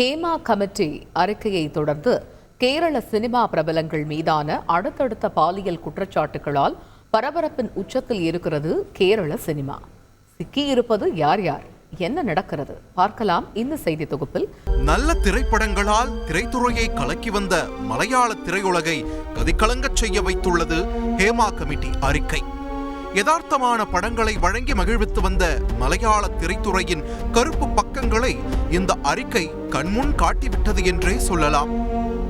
Hema committee அறிக்கையை தொடர்ந்து Kerala cinema பிரபலங்கள் மீதான அடுத்தடுத்த பாலியல் குற்றச்சாட்டுகளால் பரபரப்பின் உச்சத்தில் இருக்கிறது கேரள சினிமா. சிக்கியிருப்பது யார் யார்? என்ன நடக்கிறது? பார்க்கலாம் இந்த செய்தி தொகுப்பில். நல்ல திரைப்படங்களால் திரைத்துறையை கலக்கி வந்த மலையாள திரையுலகை கதிகலங்க செய்ய வைத்துள்ளது ஹேமா கமிட்டி அறிக்கை. யதார்த்தமான படங்களை வழங்கி மகிழ்வித்து வந்த மலையாள திரைத்துறையின் கருப்பு பக்கங்களை இந்த அறிக்கை கண்முன் காட்டிவிட்டது என்றே சொல்லலாம்.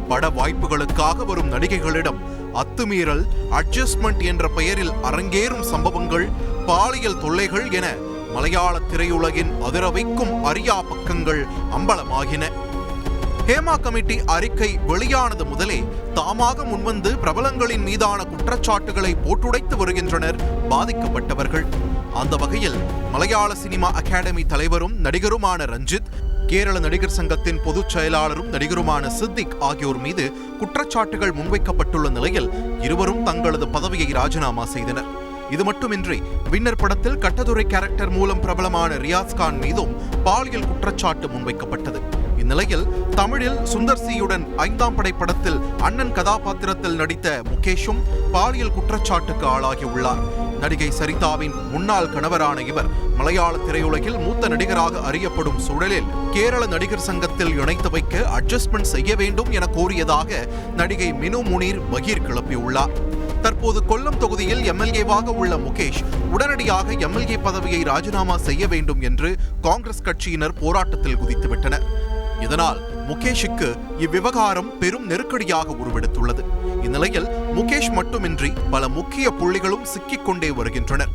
பட வாய்ப்புகளுக்காக வரும் நடிகைகளிடம் அத்துமீறல் அட்ஜஸ்ட்மெண்ட் என்ற பெயரில் அரங்கேறும் சம்பவங்கள் பாலியல் தொல்லைகள் என மலையாள திரையுலகின் அதிரவைக்கும் அரியா பக்கங்கள் அம்பலமாகின. ஹேமா கமிட்டி அறிக்கை வெளியானது முதலே தாமாக முன்வந்து பிரபலங்களின் மீதான குற்றச்சாட்டுகளை போட்டுடைத்து வருகின்றனர் பாதிக்கப்பட்டவர்கள். அந்த வகையில் மலையாள சினிமா அகாடமி தலைவரும் நடிகருமான ரஞ்சித் கேரள நடிகர் சங்கத்தின் பொதுச் செயலாளரும் நடிகருமான சித்திக் ஆகியோர் மீது குற்றச்சாட்டுகள் முன்வைக்கப்பட்டுள்ள நிலையில் இருவரும் தங்களது பதவியை ராஜினாமா செய்தனர். இது மட்டுமின்றி வின்னர் படத்தில் கட்டதுரை கேரக்டர் மூலம் பிரபலமான ரியாஸ் கான் மீதும் பாலியல் குற்றச்சாட்டு முன்வைக்கப்பட்டது. இந்நிலையில் தமிழில் சுந்தர் சியுடன் ஐந்தாம் படை படத்தில் அண்ணன் கதாபாத்திரத்தில் நடித்த முகேஷும் பாலியல் குற்றச்சாட்டுக்கு ஆளாகியுள்ளார் நடிகை சரிதாவின் முன்னாள் கணவரான இவர் மலையாள திரையுலகில் மூத்த நடிகராக அறியப்படும் சூழலில் கேரள நடிகர் சங்கத்தில் இணைத்து வைக்க அட்ஜஸ்ட்மெண்ட் செய்ய வேண்டும் என கோரியதாக நடிகை மினு முனீர் பகீர் கிளப்பியுள்ளார். தற்போது கொல்லம் தொகுதியில் எம்எல்ஏவாக உள்ள முகேஷ் உடனடியாக எம்எல்ஏ பதவியை ராஜினாமா செய்ய வேண்டும் என்று காங்கிரஸ் கட்சியினர் போராட்டத்தில் குதித்துவிட்டனர். இதனால் முகேஷுக்கு இவ்விவகாரம் பெரும் நெருக்கடியாக உருவெடுத்துள்ளது. இந்நிலையில் முகேஷ் மட்டுமின்றி பல முக்கிய புள்ளிகளும் சிக்கிக்கொண்டே வருகின்றனர்.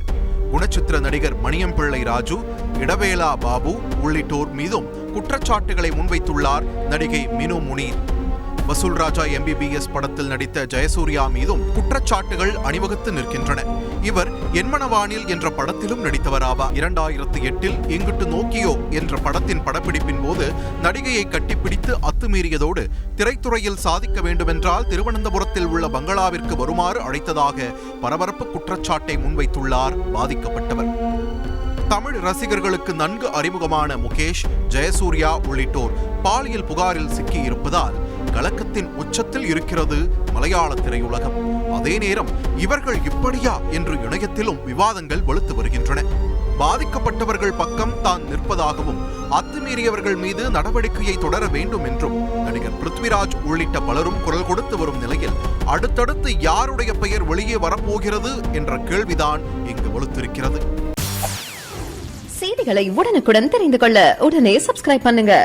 குணச்சித்திர நடிகர் மணியம்பிள்ளை ராஜு இடவேலா பாபு உள்ளிட்டோர் மீதும் குற்றச்சாட்டுகளை முன்வைத்துள்ளார் நடிகை மினு முனீர். வசூல் ராஜா எம்பிபிஎஸ் படத்தில் நடித்த ஜெயசூர்யா மீதும் குற்றச்சாட்டுகள் அணிவகுத்து நிற்கின்றன. இவர் என்மனவானில் என்ற படத்திலும் நடித்தவராவா இரண்டாயிரத்து எட்டில் எங்கிட்டு நோக்கியோ என்ற படத்தின் படப்பிடிப்பின் போது நடிகையை கட்டிப்பிடித்து அத்துமீறியதோடு திரைத்துறையில் சாதிக்க வேண்டுமென்றால் திருவனந்தபுரத்தில் உள்ள பங்களாவிற்கு வருமாறு அழைத்ததாக பரபரப்பு குற்றச்சாட்டை முன்வைத்துள்ளார் பாதிக்கப்பட்டவர். தமிழ் ரசிகர்களுக்கு நன்கு அறிமுகமான முகேஷ் ஜெயசூர்யா உள்ளிட்டோர் பாலியல் புகாரில் சிக்கியிருப்பதால் கலக்கத்தின் உச்சத்தில் இருக்கிறது மலையாள திரையுலகம். அதே நேரம் இவர்கள் இப்படியா என்று இணையத்திலும் விவாதங்கள் வலுத்து வருகின்றன. பாதிக்கப்பட்டவர்கள் பக்கம் தான் நிற்பதாகவும் அத்துமீறியவர்கள் மீது நடவடிக்கையை தொடர வேண்டும் என்றும் நடிகர் பிருத்விராஜ் உள்ளிட்ட பலரும் குரல் கொடுத்து வரும் நிலையில் அடுத்தடுத்து யாருடைய பெயர் வெளியே வரப்போகிறது என்ற கேள்விதான் இங்கு வலுத்திருக்கிறது செய்திகளை உடனுக்குடன் தெரிந்து கொள்ள உடனே சப்ஸ்கிரைப் பண்ணுங்க.